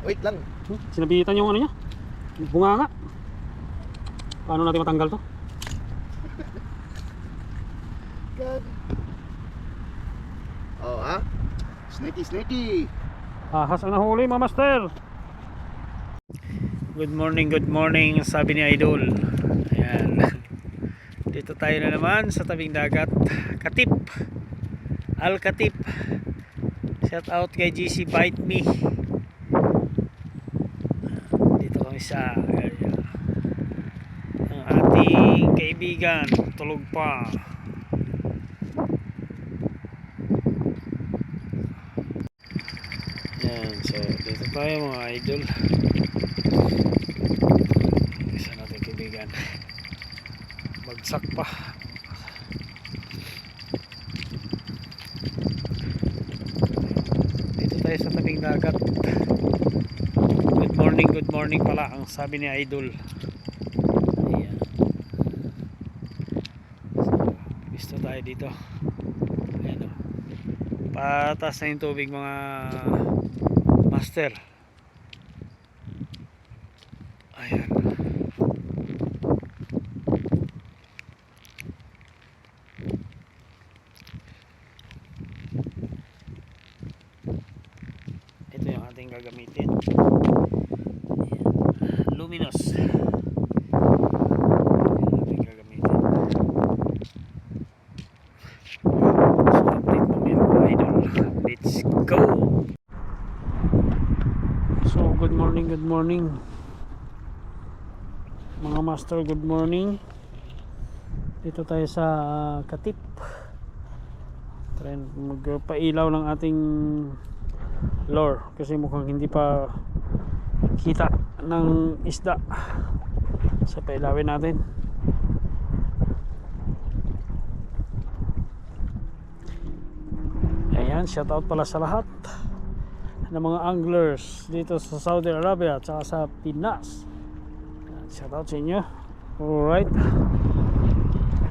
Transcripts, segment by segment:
Wait lang. Hmm, Sinabitan yung ano niya. Bunga nga. Paano natin matanggal to? God. Oh, ah. Snaky, snaky. Ahas ang nahuli mga master. Good morning, good morning sabi ni Idol. Ayan. Dito tayo na naman sa tabing dagat. Katip. Al Katip. Shout out kay GC Bite Me. Sa area. Ang ating kaibigan tulog pa. Yan, so dito tayo mga idol. Isa natin kaibigan. Bagsak pa. Dito tayo sa tabing dagat. Morning, good morning pala ang sabi ni idol. Ayan. So, tayo dito. Ayan o. Patas na yung tubig mga master. Ayan. Ito yung ating gagamitin. Ayan. Luminous. Ayan yung ating gagamitin. So, update mo mga idol. Let's go! So, good morning. Mga master, good morning. Dito tayo sa ah, Katip. Try magpailaw ng ating lure kasi mukhang hindi pa kita ng isda sa pailawin natin. Ayan, shout out pala sa lahat ng mga anglers dito sa Saudi Arabia at sa Pinas. Shout out sa inyo. Alright.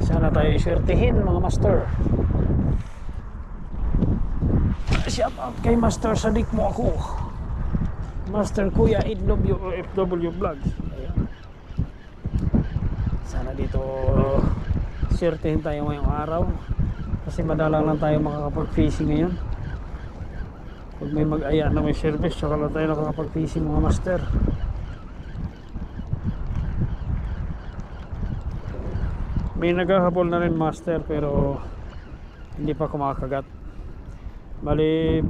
Sana tayo iswertihin mga master. Shout out kay Master Sadik mo ako. Master Kuya o FW Vlog. Sana dito swertihin tayo ngayong araw. Kasi madalang lang tayo makakapag-fishing ngayon. Pag may mag-aya na may service, saka lang tayo nakakapag-fishing mga master. May naghahabol na rin master pero hindi pa kumakagat. Bali,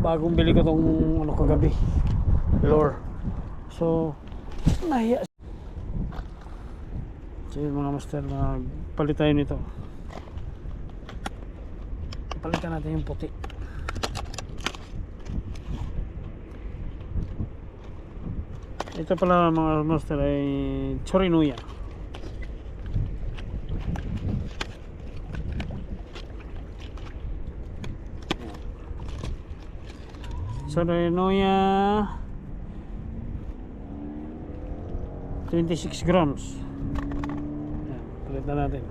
bagong bili ko tong ano kagabi. Lure. So, nahiya. So mga master, magpalit tayo nito. Palitan natin yung puti. Ito pala mga master ay chorinuya. Chorinuya 26 grams. Palitan natin.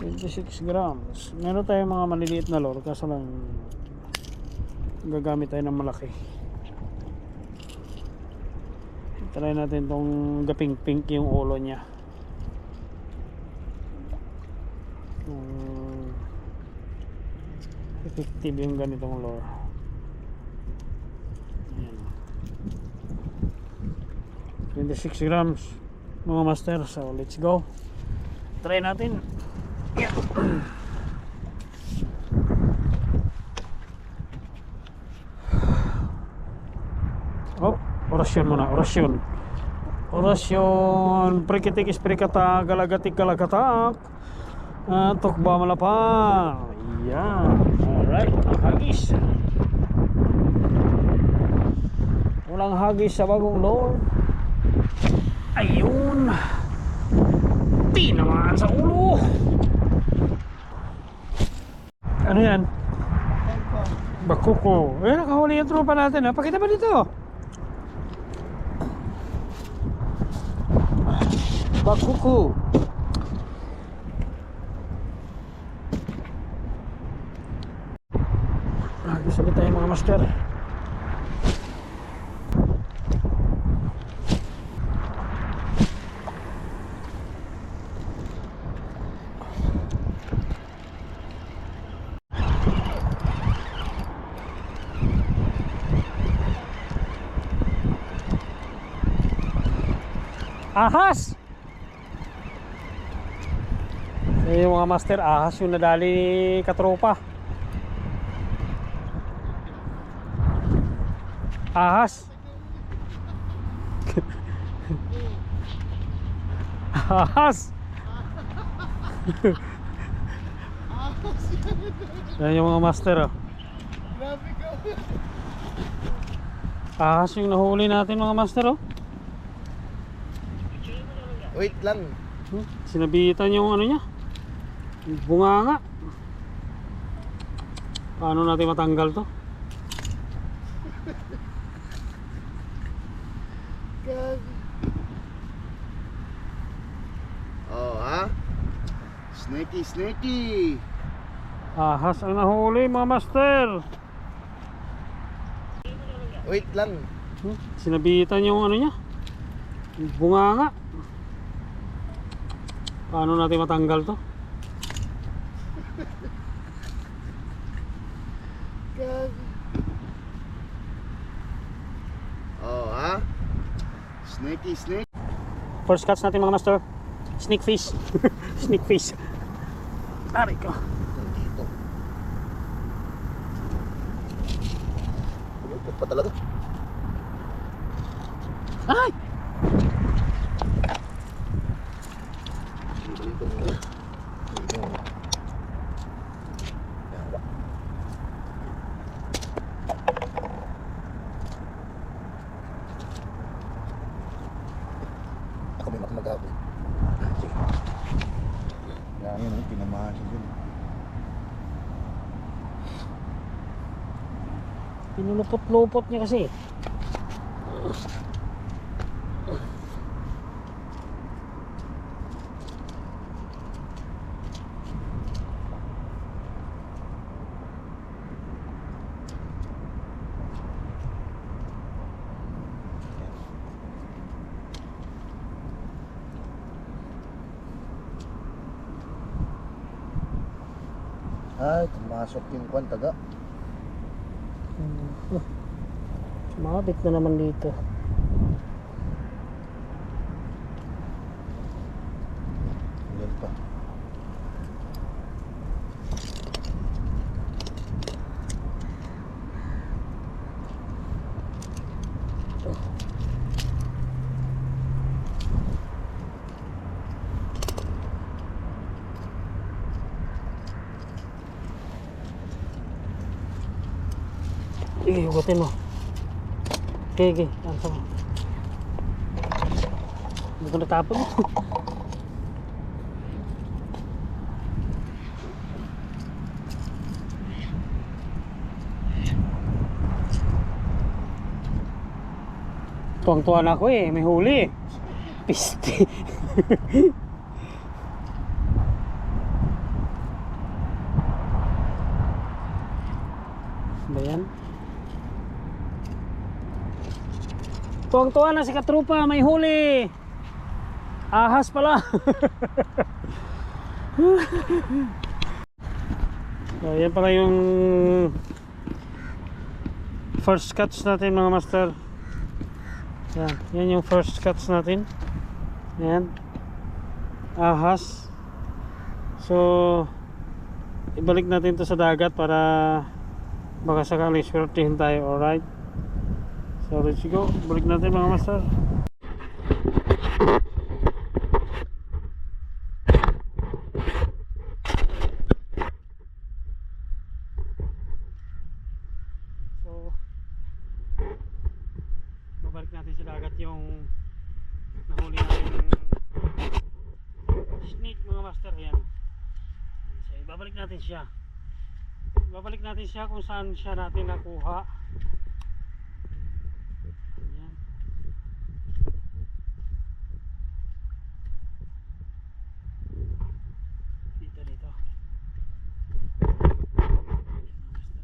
26 grams. Meron tayong mga maliliit na lure kaso lang gagamit tayo ng malaki. Try natin tong gaping pink yung ulo niya. Um, effective yung ganitong lure. Ayan. 26 grams mga master. So let's go. Try natin. Yeah. Oh, orasyon muna, orasyon. Orasyon, prikitikis prikata, galagatik galagatak. Uh, tukba malapang. Yan. Alright, ang hagis. Walang hagis sa bagong lore. Ayun. Tinamaan sa ulo. Ano yan? Bakuko. Eh, nakahuli yung tropa natin ha. Pakita ba dito? Bakuko. Nagsalit tayo mga master. Ahas! Yung mga master, ahas yung nadali ni katropa. Ahas. Ahas. Yan yung mga master oh. Ahas yung nahuli natin mga master oh. Wait lang. Hmm, Sinabitan yung ano niya. Bunganga. Paano natin matanggal to? Oh, ha? Snaky, snaky. Ahas ang nahuli mga master. Wait lang. Hmm, Sinabitan yung ano niya. Bunganga. Paano natin matanggal to? Gag. Oh, ha? Snaky, snaky. First catch natin mga master. Snake fish. Snake fish. Tari ko. Dito. Lupot pa talaga. Ay! Dito. Dito. Yawa. Ako may makamagapin. Sige. Yan yun, siya dun. Pinulupot-lupot niya kasi. Ay, tumasok yung kwan taga. Uh, Sumabit na naman dito. Yan pa. Sige, hugutin mo. Okay, okay. Ano sa mo? Hindi ko natapon. Tuwang-tuwa na ako eh. May huli eh. Piste. ba yan? Tuwang-tuwa na si Katrupa, may huli. Ahas pala. so, yan pala yung first catch natin mga master. Yan, yan yung first catch natin. Yan. Ahas. So, ibalik natin to sa dagat para baka sakaling swertihin tayo, alright? So let's go, balik natin mga master. So babalik natin sa dagat yung nahuli natin snake mga master, yan So ibabalik natin siya. Babalik natin siya kung saan siya natin nakuha Ayan. dito dito Ayan, mga master.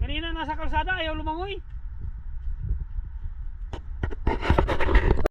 kanina nasa kalsada ayaw lumangoy.